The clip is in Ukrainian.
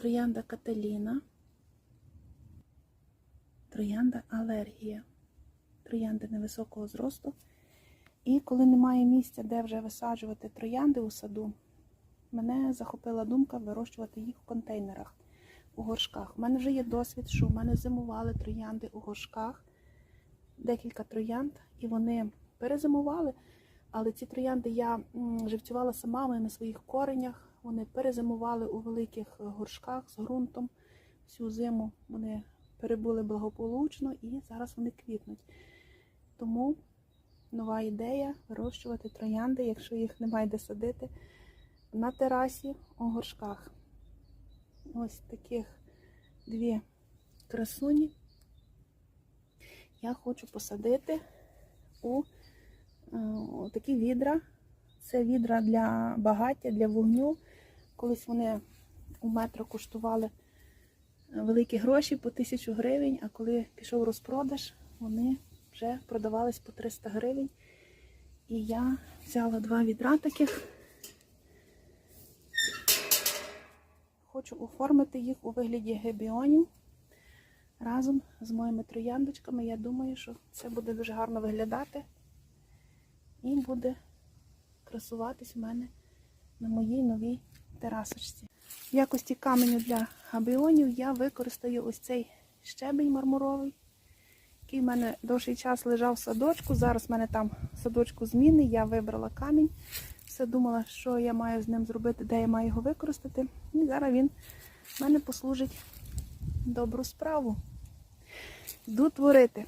Троянда Каталіна. Троянда алергія. Троянди невисокого зросту. І коли немає місця, де вже висаджувати троянди у саду, мене захопила думка вирощувати їх в контейнерах, у горшках. У мене вже є досвід, що в мене зимували троянди у горшках, декілька троянд, і вони перезимували. Але ці троянди я живцювала сама вони на своїх коренях. Вони перезимували у великих е, горшках з ґрунтом. Всю зиму вони перебули благополучно і зараз вони квітнуть. Тому нова ідея вирощувати троянди, якщо їх немає де садити, на терасі у горшках. Ось таких дві красуні. Я хочу посадити у такі відра. Це відра для багаття, для вогню. Колись вони у метро коштували великі гроші по тисячу гривень, а коли пішов розпродаж, вони вже продавались по 300 гривень. І я взяла два відра таких. Хочу оформити їх у вигляді гебіонів разом з моїми трояндочками. Я думаю, що це буде дуже гарно виглядати буде красуватись у мене на моїй новій терасочці. В якості каменю для габіонів я використаю ось цей щебень мармуровий, який в мене довший час лежав в садочку. Зараз в мене там садочку зміни. Я вибрала камінь. Все думала, що я маю з ним зробити, де я маю його використати. І зараз він в мене послужить добру справу. Йду творити.